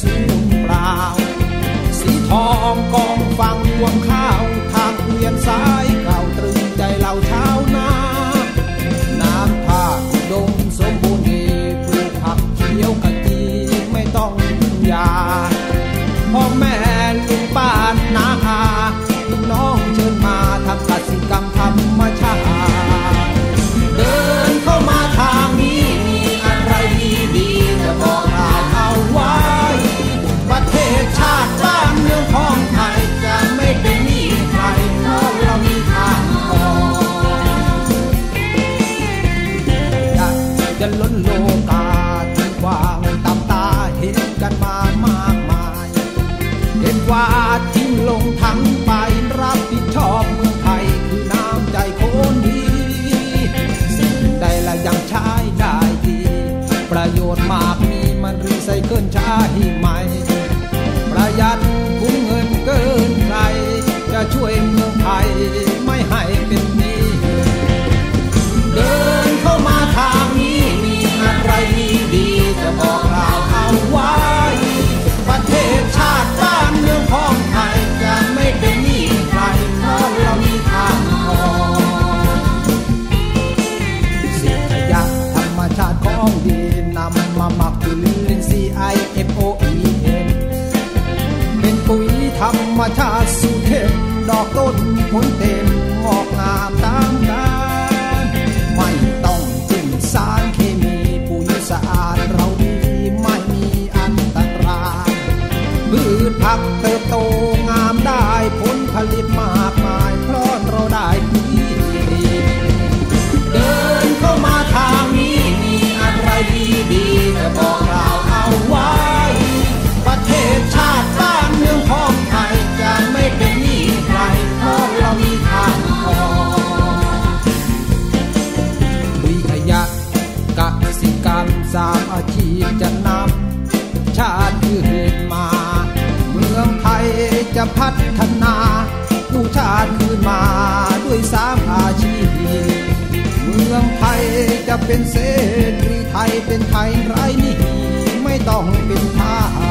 สีมเปล่า สีทองกองฟังรวมข้าว ทางเวียนสายเก่าตรึงใจเราเช้านาน้ำท่าดงสมบูรณ์ดีปลูกผักเขียวกะจีไม่ต้องพึ่งยา มันรีไซเคิใหมประหยัดคุ้มเงินเกินใคร จะช่วยเมืองไทยไม่ให้เป็นนี้เดินเข้ามาทางนี้มีอะไรดีจะบอกกล่าวเอาไว้ ประเทศชาติบ้านเมืองของไทยจะไม่เป็นนี้ใครเพราะเรามีทางออกเศษขยะธรรมชาติของดีนำมาหมักจุลินทรีย์ IFOE ธรรมชาติสูตรเทพดอกต้นผลเต็ สามอาชีพจะนำชาติขึ้นมา เมืองไทยจะพัฒนาผู้ชาติขึ้นมาด้วยสามอาชีพ เมืองไทยจะเป็นเศรษฐีไทยเป็นไทยไร้หนี้ไม่ต้องเป็นทาส